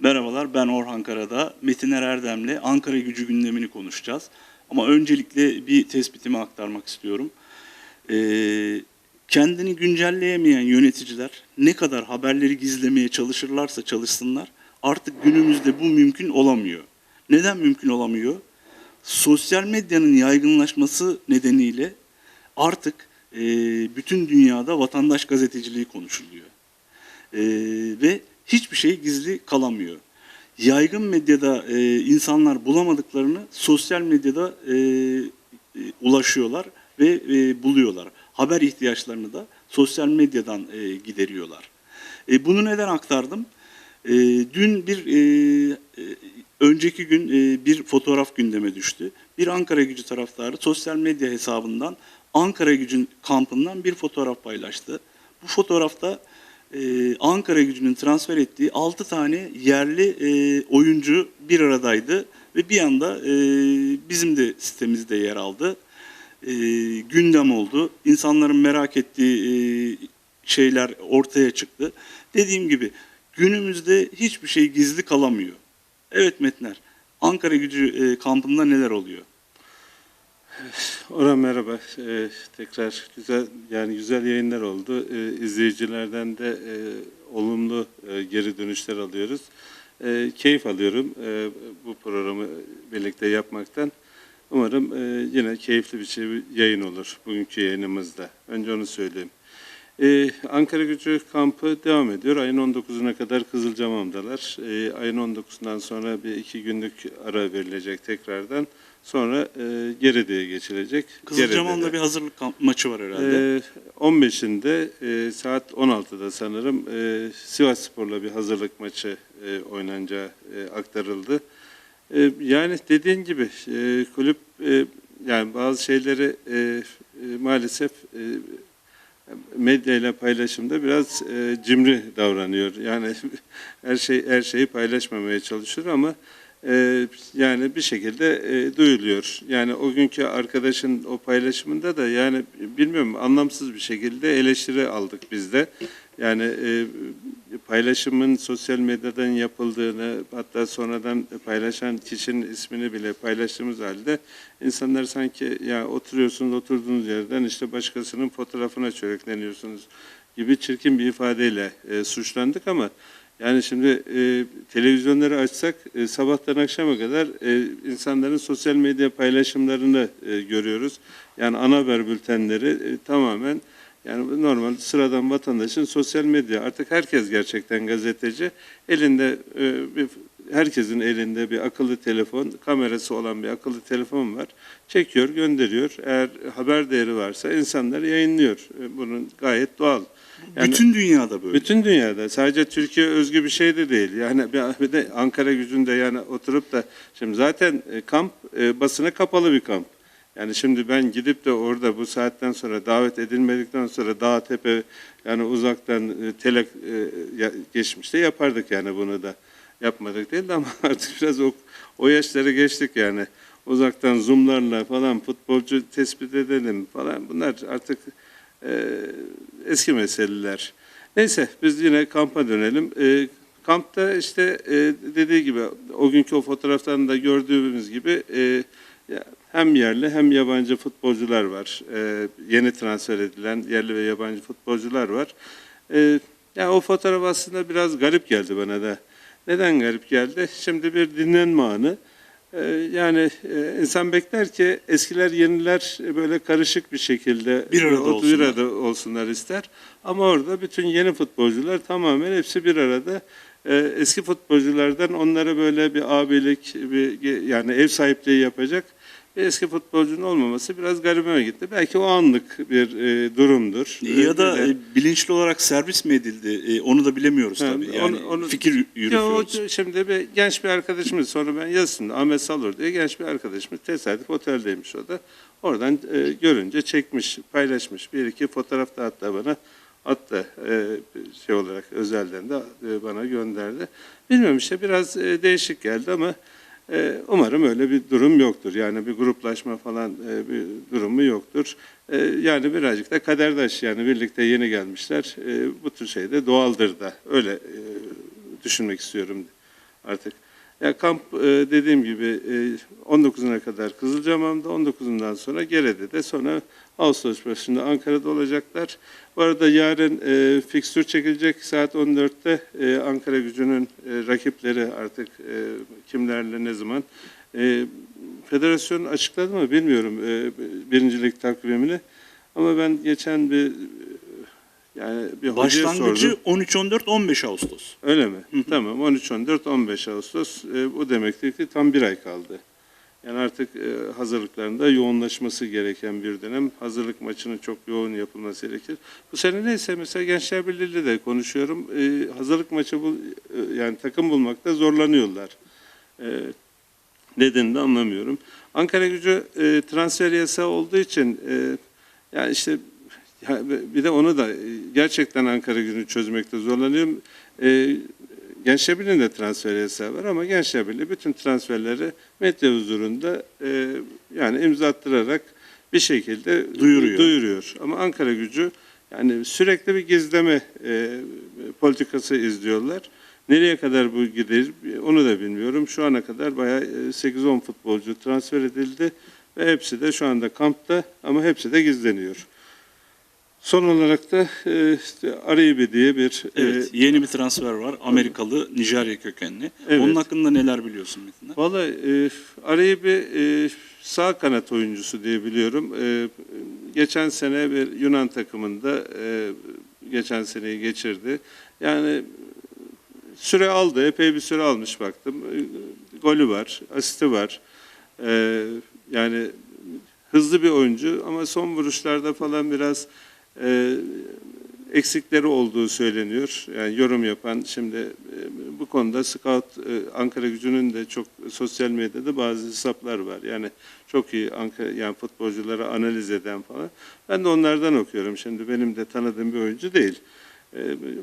Merhabalar, ben Orhan Karada. Metiner Erdem'le Ankara gücü gündemini konuşacağız. Ama öncelikle bir tespitimi aktarmak istiyorum. Ee, kendini güncelleyemeyen yöneticiler ne kadar haberleri gizlemeye çalışırlarsa çalışsınlar artık günümüzde bu mümkün olamıyor. Neden mümkün olamıyor? Sosyal medyanın yaygınlaşması nedeniyle artık e, bütün dünyada vatandaş gazeteciliği konuşuluyor. Ee, ve hiçbir şey gizli kalamıyor. Yaygın medyada e, insanlar bulamadıklarını sosyal medyada e, e, ulaşıyorlar ve e, buluyorlar. Haber ihtiyaçlarını da sosyal medyadan e, gideriyorlar. E, bunu neden aktardım? E, dün bir e, e, önceki gün e, bir fotoğraf gündeme düştü. Bir Ankara Gücü taraftarı sosyal medya hesabından Ankara Gücü'nün kampından bir fotoğraf paylaştı. Bu fotoğrafta e, Ankara Gücü'nün transfer ettiği 6 tane yerli e, oyuncu bir aradaydı ve bir anda e, bizim de sitemizde yer aldı. E, gündem oldu. İnsanların merak ettiği e, şeyler ortaya çıktı. Dediğim gibi günümüzde hiçbir şey gizli kalamıyor. Evet Metner, Ankara Gücü e, kampında neler oluyor? Orhan merhaba. Ee, tekrar güzel yani güzel yayınlar oldu. Ee, izleyicilerden de e, olumlu e, geri dönüşler alıyoruz. E, keyif alıyorum e, bu programı birlikte yapmaktan. Umarım e, yine keyifli bir şey yayın olur bugünkü yayınımızda. Önce onu söyleyeyim. Ee, Ankara Gücü kampı devam ediyor. Ayın 19'una kadar Kızılcamam'dalar. Ee, ayın 19'undan sonra bir iki günlük ara verilecek tekrardan. Sonra e, Gerede'ye geçilecek. Kızılcahamam'da bir hazırlık maçı var herhalde. Ee, 15'inde e, saat 16'da sanırım e, Sivas Spor'la bir hazırlık maçı e, oynanacağı e, aktarıldı. E, yani dediğin gibi e, kulüp e, yani bazı şeyleri e, e, maalesef e, medya ile paylaşımda biraz e, cimri davranıyor. Yani her şey her şeyi paylaşmamaya çalışıyor ama e, yani bir şekilde e, duyuluyor. Yani o günkü arkadaşın o paylaşımında da yani bilmiyorum anlamsız bir şekilde eleştiri aldık biz de. Yani e, paylaşımın sosyal medyadan yapıldığını hatta sonradan paylaşan kişinin ismini bile paylaştığımız halde insanlar sanki ya oturuyorsunuz oturduğunuz yerden işte başkasının fotoğrafına çörekleniyorsunuz gibi çirkin bir ifadeyle e, suçlandık ama yani şimdi e, televizyonları açsak e, sabahtan akşama kadar e, insanların sosyal medya paylaşımlarını e, görüyoruz. Yani ana haber bültenleri e, tamamen yani normal sıradan vatandaşın sosyal medya artık herkes gerçekten gazeteci. Elinde e, bir, herkesin elinde bir akıllı telefon, kamerası olan bir akıllı telefon var. Çekiyor, gönderiyor. Eğer haber değeri varsa insanlar yayınlıyor. E, bunun gayet doğal. Yani- Bütün dünyada böyle. bütün dünyada sadece Türkiye özgü bir şey de değil. Yani bir- de Ankara gücünde yani oturup da şimdi zaten e, kamp e, basına kapalı bir kamp. Yani şimdi ben gidip de orada bu saatten sonra davet edilmedikten sonra dağ tepe yani uzaktan tele geçmişte yapardık yani bunu da yapmadık değil de ama artık biraz o, o yaşları geçtik yani. Uzaktan zoomlarla falan futbolcu tespit edelim falan bunlar artık e, eski meseleler. Neyse biz yine kampa dönelim. E, kampta işte e, dediği gibi o günkü o fotoğraftan da gördüğümüz gibi e, hem yerli hem yabancı futbolcular var. E, yeni transfer edilen yerli ve yabancı futbolcular var. E, ya o fotoğraf aslında biraz garip geldi bana da. Neden garip geldi? Şimdi bir dinlenme anı. Ee, Yani e, insan bekler ki eskiler yeniler böyle karışık bir şekilde Bir arada o- olsunlar. bir arada olsunlar ister. Ama orada bütün yeni futbolcular tamamen hepsi bir arada. Ee, Eski futbolculardan onlara böyle bir abilik, bir, yani ev sahipliği yapacak eski futbolcunun olmaması biraz garibime gitti. Belki o anlık bir e, durumdur. Ya da Ee, e, bilinçli olarak servis mi edildi? E, onu da bilemiyoruz tabii. onu- Yani onu- fikir Ya yürütüyoruz. o şimdi bir genç bir arkadaşımız sonra ben yazısında Ahmet Salur diye genç bir arkadaşımız tesadüf oteldeymiş o da. Oradan e, görünce çekmiş, paylaşmış. Bir iki fotoğraf da hatta bana attı e, şey olarak özelden de e, bana gönderdi. Bilmiyorum işte biraz e, değişik geldi ama e, umarım öyle bir durum yoktur. Yani bir gruplaşma falan e, bir durumu yoktur. E, yani birazcık da kaderdaş yani birlikte yeni gelmişler. E, bu tür şey de doğaldır da öyle e, düşünmek istiyorum artık. Ya kamp e, dediğim gibi e, 19'una kadar Kızılcamam'da, 19'undan sonra Gerede'de, sonra Ağustos başında Ankara'da olacaklar. Bu arada yarın e, fikstür çekilecek saat 14'te e, Ankara gücünün e, rakipleri artık e, kimlerle ne zaman. E, federasyon açıkladı mı bilmiyorum e, birincilik takvimini. Ama ben geçen bir yani bir hocaya Başlangıcı sordum. 13-14-15 Ağustos. Öyle mi? Tamam 13 14 15 Ağustos e, bu demektir ki tam bir ay kaldı. Yani artık e, hazırlıklarında yoğunlaşması gereken bir dönem. Hazırlık maçının çok yoğun yapılması gerekir. Bu sene neyse mesela Gençler Birliği'yle de konuşuyorum. E, hazırlık maçı bul, e, yani takım bulmakta zorlanıyorlar. E, nedenini de anlamıyorum. Ankara gücü e, transfer yasağı olduğu için e, yani işte bir de onu da e, gerçekten Ankara gücünü çözmekte zorlanıyorum. E, Gençler Birliği'nde de transfer yasağı var ama Gençler Birliği bütün transferleri medya huzurunda e, yani imza attırarak bir şekilde Duyuruyor. duyuruyor. Ama Ankara gücü yani sürekli bir gizleme e, politikası izliyorlar. Nereye kadar bu gider onu da bilmiyorum. Şu ana kadar bayağı e, 8-10 futbolcu transfer edildi ve hepsi de şu anda kampta ama hepsi de gizleniyor. Son olarak da e, işte Aribi diye bir e, Evet, yeni bir transfer var. Amerikalı, Nijerya kökenli. Evet. Onun hakkında neler biliyorsun Metin'den? Vallahi e, Aribi e, sağ kanat oyuncusu diye biliyorum. E, geçen sene bir Yunan takımında e, geçen seneyi geçirdi. Yani süre aldı, epey bir süre almış baktım. E, golü var, asisti var. E, yani hızlı bir oyuncu ama son vuruşlarda falan biraz e, eksikleri olduğu söyleniyor. Yani yorum yapan şimdi e, bu konuda scout e, Ankara Gücü'nün de çok sosyal medyada bazı hesaplar var. Yani çok iyi Ankara yani futbolcuları analiz eden falan. Ben de onlardan okuyorum. Şimdi benim de tanıdığım bir oyuncu değil. E,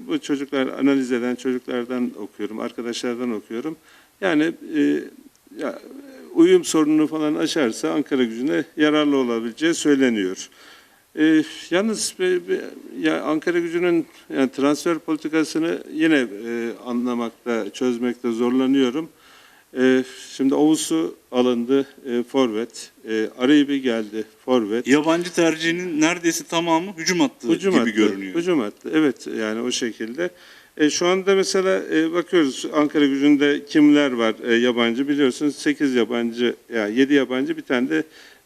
bu çocuklar analiz eden çocuklardan okuyorum, arkadaşlardan okuyorum. Yani e, ya, uyum sorununu falan aşarsa Ankara Gücü'ne yararlı olabileceği söyleniyor. Ee, yalnız be- be- ya Ankara Gücü'nün yani transfer politikasını yine e, anlamakta, çözmekte zorlanıyorum. Ee, şimdi Oğuz'u alındı, e, forvet. E, Araybi geldi, forvet. Yabancı tercihinin neredeyse tamamı hücum hattı Hücum gibi attı, görünüyor. Hücum attı, evet yani o şekilde. E, şu anda mesela e, bakıyoruz Ankara gücünde kimler var e, yabancı biliyorsunuz 8 yabancı, yani 7 yabancı bir tane de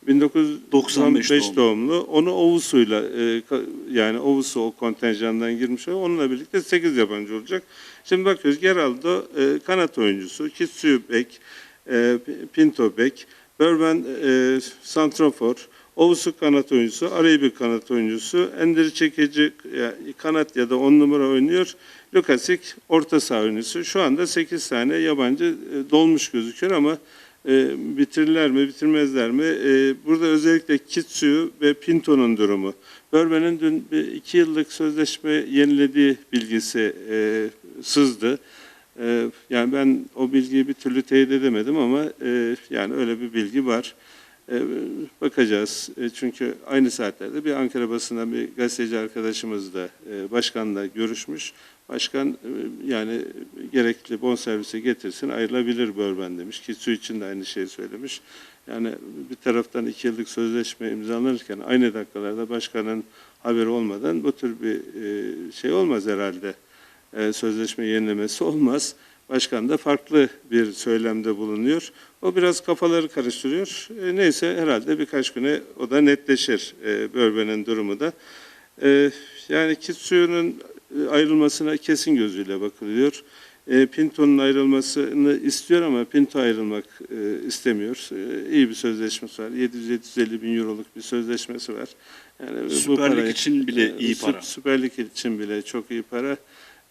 1995 95 doğumlu. Onu Ovusu'yla e, yani Ovusu o kontenjandan girmiş oluyor. Onunla birlikte 8 yabancı olacak. Şimdi bakıyoruz Geraldo e, kanat oyuncusu, Kitsu Bek, e, Pinto Bek, Börben e, Santrofor, Ovusu kanat oyuncusu, Araybi kanat oyuncusu, Endiri Çekici ya, kanat ya da 10 numara oynuyor. Lukasik orta saha oyuncusu. Şu anda 8 tane yabancı e, dolmuş gözüküyor ama e, bitirirler mi bitirmezler mi? E, burada özellikle Kitsu'yu ve Pinto'nun durumu. Börben'in dün iki yıllık sözleşme yenilediği bilgisi e, sızdı. E, yani ben o bilgiyi bir türlü teyit edemedim ama e, yani öyle bir bilgi var. E, bakacağız. E, çünkü aynı saatlerde bir Ankara basından bir gazeteci arkadaşımız da e, başkanla görüşmüş. Başkan e, yani gerekli bonservise getirsin ayrılabilir Börben demiş. Kitsu için de aynı şeyi söylemiş. Yani bir taraftan iki yıllık sözleşme imzalanırken aynı dakikalarda başkanın haberi olmadan bu tür bir e, şey olmaz herhalde. E, sözleşme yenilemesi olmaz. Başkan da farklı bir söylemde bulunuyor. O biraz kafaları karıştırıyor. Neyse herhalde birkaç güne o da netleşir e, Börben'in durumu da. Yani e, ayrılmasına kesin gözüyle bakılıyor. E, Pinto'nun ayrılmasını istiyor ama Pinto ayrılmak e, istemiyor. E, iyi bir sözleşmesi var. 700-750 bin euroluk bir sözleşmesi var. Yani bu Süper Lig parayı- için bile e, iyi para. Süper Lig için bile çok iyi para.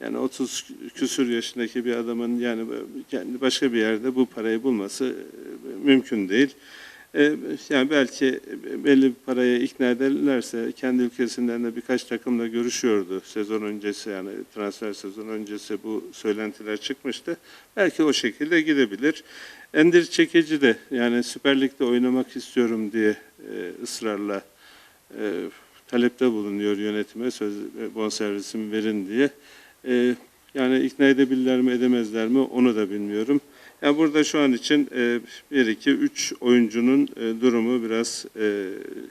Yani 30 küsür yaşındaki bir adamın yani kendi başka bir yerde bu parayı bulması e, mümkün değil. E, Yani belki belli bir paraya ikna ederlerse kendi ülkesinden de birkaç takımla görüşüyordu sezon öncesi yani transfer sezon öncesi bu söylentiler çıkmıştı. Belki o şekilde gidebilir. Endir Çekici de yani Süper Lig'de oynamak istiyorum diye e, ısrarla e, talepte bulunuyor yönetime söz e, bonservisimi verin diye. Yani ikna edebilirler mi edemezler mi onu da bilmiyorum. Yani burada şu an için e, 1, 2, 3 oyuncunun e, durumu biraz e,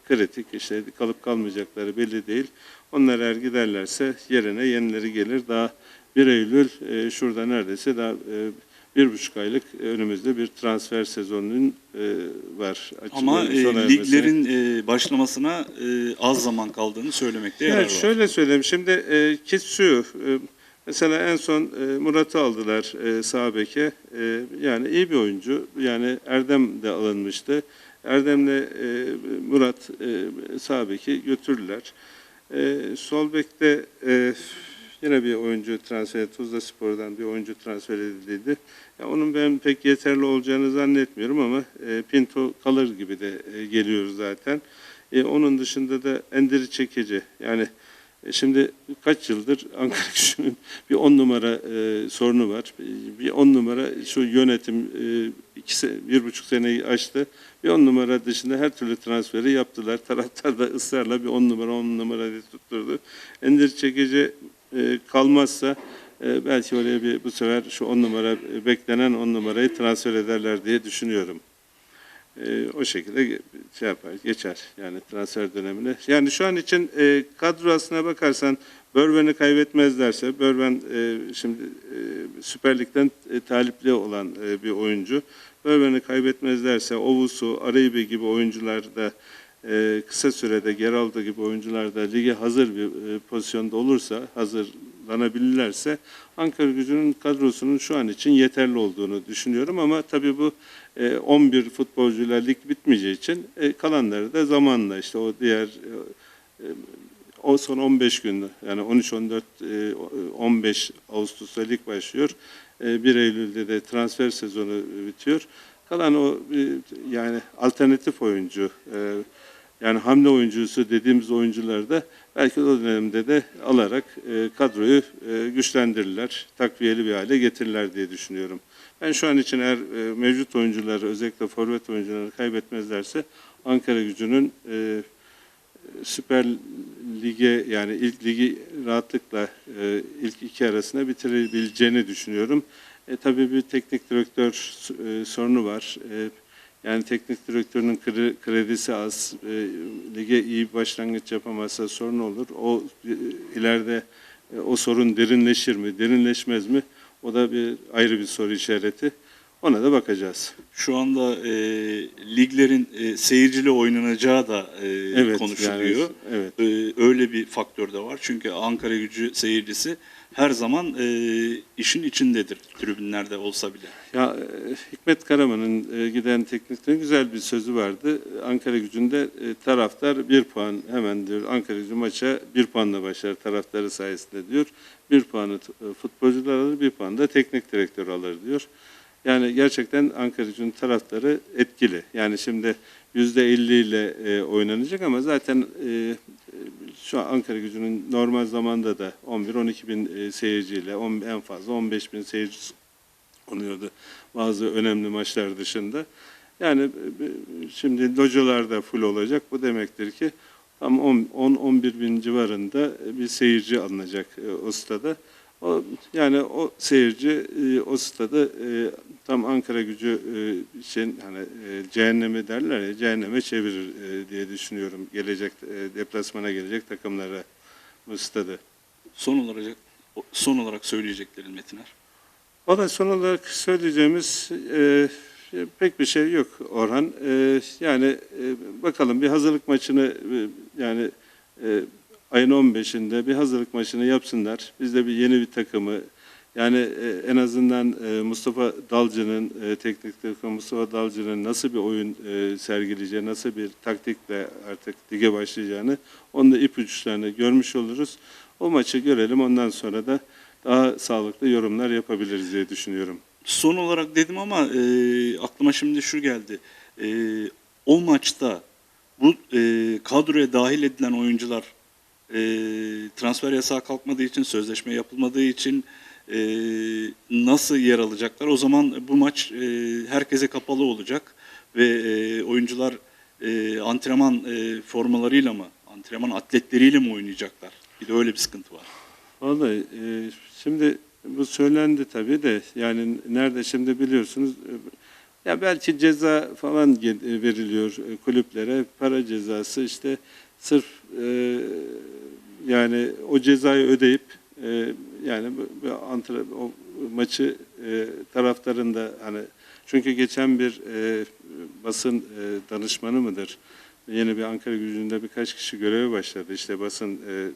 kritik. İşte kalıp kalmayacakları belli değil. Onlar eğer giderlerse yerine yenileri gelir. Daha 1 Eylül e, şurada neredeyse daha e, bir buçuk aylık önümüzde bir transfer sezonunun e, var. Ama e, liglerin e, başlamasına e, az zaman kaldığını söylemekte yarar Yani var. şöyle söyleyeyim. Şimdi e, ki şu e, mesela en son e, Murat'ı aldılar e. E, yani iyi bir oyuncu. Yani Erdem de alınmıştı. Erdem'le e, Murat e, götürdüler. E, yine bir oyuncu transfer Tuzla Spor'dan bir oyuncu transfer edildiydi. Ya onun ben pek yeterli olacağını zannetmiyorum ama Pinto kalır gibi de e, geliyor zaten. Onun dışında da Endiri Çekici yani şimdi kaç yıldır Ankara Gücü'nün bir on numara e, sorunu var. E, Bir on numara şu yönetim e, iki, bir buçuk seneyi aştı. Bir on numara dışında her türlü transferi yaptılar. Taraftar da ısrarla bir on numara on numara diye tutturdu. Endiri Çekici e, kalmazsa e, belki oraya bir bu sefer şu on numara e, beklenen on numarayı transfer ederler diye düşünüyorum. E, o şekilde şey yapar, geçer yani transfer dönemine. Yani şu an için e, kadro bakarsan Börven'i kaybetmezlerse, Börven e, şimdi e, Süper Lig'den e, talipli olan e, bir oyuncu. Börven'i kaybetmezlerse Ovusu, Araybi gibi oyuncular da e, kısa sürede Geraldo gibi oyuncular da lige hazır bir e, pozisyonda olursa, hazırlanabilirlerse Ankara gücünün kadrosunun şu an için yeterli olduğunu düşünüyorum ama tabii bu e, 11 futbolcuyla lig bitmeyeceği için e, kalanları da zamanla işte o diğer e, e, o son 15 gün yani 13 14 e, 15 Ağustos'ta lig başlıyor. E, 1 Eylül'de de transfer sezonu bitiyor. Kalan o e, yani alternatif oyuncu e, yani hamle oyuncusu dediğimiz oyuncuları da belki o dönemde de alarak e, kadroyu e, güçlendirirler, takviyeli bir hale getirirler diye düşünüyorum. Ben şu an için eğer e, mevcut oyuncuları özellikle forvet oyuncuları kaybetmezlerse Ankara gücünün e, Süper Lig'e yani ilk ligi rahatlıkla e, ilk iki arasında bitirebileceğini düşünüyorum. E, tabii bir teknik direktör e, sorunu var. E, yani teknik direktörün kre- kredisi az, e, lige iyi başlangıç yapamazsa sorun olur. O e, ileride e, o sorun derinleşir mi, derinleşmez mi? O da bir ayrı bir soru işareti. Ona da bakacağız. Şu anda e, liglerin e, seyircili oynanacağı da e, Evet, konuşuluyor. yani, evet. E, öyle bir faktör de var. Çünkü Ankara gücü seyircisi her zaman e, işin içindedir tribünlerde olsa bile. Ya e, Hikmet Karaman'ın e, giden teknikte güzel bir sözü vardı. Ankara gücünde e, taraftar bir puan hemen diyor Ankara gücü maça bir puanla başlar taraftarı sayesinde diyor. Bir puanı e, futbolcular alır, bir puan da teknik direktör alır diyor. Yani gerçekten Ankara gücünün taraftarı etkili. Yani şimdi yüzde 50 ile e, oynanacak ama zaten e, e, şu an Ankara gücünün normal zamanda da 11-12 bin e, seyirciyle on- en fazla 15 bin seyirci oluyordu bazı önemli maçlar dışında. Yani e, şimdi localar da full olacak. Bu demektir ki tam 10-11 bin civarında bir seyirci alınacak e, o stada. O, yani o seyirci e, o stadı e, tam Ankara gücü e, için hani e, cehennemi derler ya cehenneme çevirir e, diye düşünüyorum gelecek e, deplasmana gelecek takımlara bu stadı. Son olarak son olarak söyleyeceklerin Metiner. Valla son olarak söyleyeceğimiz e, pek bir şey yok Orhan. E, yani e, bakalım bir hazırlık maçını e, yani e, ayın 15'inde bir hazırlık maçını yapsınlar. Biz de bir yeni bir takımı yani e, en azından e, Mustafa Dalcı'nın e, teknik direktör Mustafa Dalcı'nın nasıl bir oyun sergileyeceği, nasıl bir taktikle artık lige başlayacağını onun da ipuçlarını görmüş oluruz. O maçı görelim ondan sonra da daha sağlıklı yorumlar yapabiliriz diye düşünüyorum. Son olarak dedim ama e, aklıma şimdi şu geldi. E, o maçta bu e, kadroya dahil edilen oyuncular e, transfer yasağı kalkmadığı için, sözleşme yapılmadığı için e, nasıl yer alacaklar? O zaman bu maç e, herkese kapalı olacak ve e, oyuncular e, antrenman e, formalarıyla mı, antrenman atletleriyle mi oynayacaklar? Bir de öyle bir sıkıntı var. Vallahi e, şimdi Bu söylendi tabii de yani nerede şimdi biliyorsunuz e, ya belki ceza falan veriliyor e, kulüplere para cezası işte sırf e, yani o cezayı ödeyip e, yani bu, bu antre- o maçı e, taraftarın da hani çünkü geçen bir e, basın e, danışmanı mıdır yeni bir Ankara gücünde birkaç kişi göreve başladı işte basın e,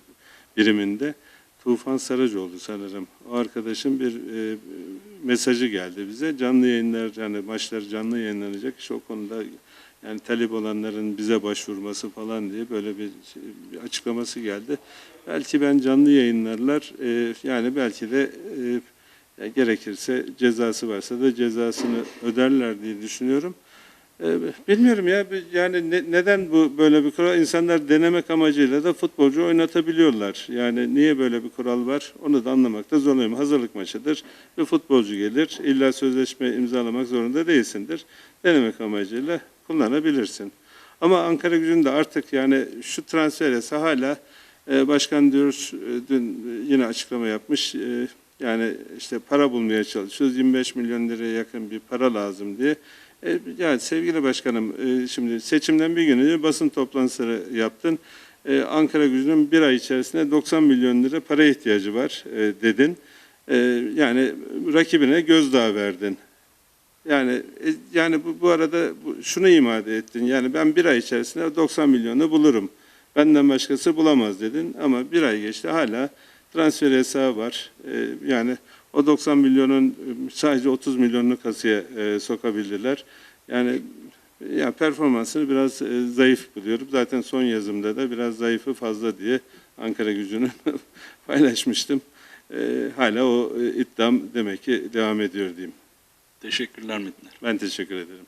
biriminde. Tufan Saracoğlu sanırım. O arkadaşın bir e, mesajı geldi bize. Canlı yayınlar yani maçlar canlı yayınlanacak. İşte o konuda yani talep olanların bize başvurması falan diye böyle bir, şey- bir açıklaması geldi. Belki ben canlı yayınlarlar e, yani belki de e, gerekirse cezası varsa da cezasını öderler diye düşünüyorum. Ee, Bilmiyorum ya yani ne- neden bu böyle bir kural? İnsanlar denemek amacıyla da futbolcu oynatabiliyorlar. Yani niye böyle bir kural var? Onu da anlamakta zorlanıyorum. Hazırlık maçıdır. Bir futbolcu gelir. İlla sözleşme imzalamak zorunda değilsindir. Denemek amacıyla kullanabilirsin. Ama Ankara gücünde artık yani şu transfer yasa hala e, başkan diyoruz e, dün yine açıklama yapmış. E, yani işte para bulmaya çalışıyoruz. 25 milyon liraya yakın bir para lazım diye. E, yani sevgili başkanım, e, şimdi seçimden bir gün önce basın toplantısı yaptın. E, Ankara gücünün bir ay içerisinde 90 milyon lira para ihtiyacı var e, dedin. E, yani rakibine gözdağı verdin. Yani e, yani bu, bu arada bu, şunu imade ettin. Yani ben bir ay içerisinde 90 milyonu bulurum. Benden başkası bulamaz dedin. Ama bir ay geçti hala transfer hesabı var. E, yani o 90 milyonun e, sadece 30 milyonunu kasaya e, sokabildiler. Yani ya performansını biraz e, zayıf buluyorum. Zaten son yazımda da biraz zayıfı fazla diye Ankara gücünü paylaşmıştım. E, hala o e, iddiam demek ki devam ediyor diyeyim. Teşekkürler Metiner. Ben teşekkür ederim.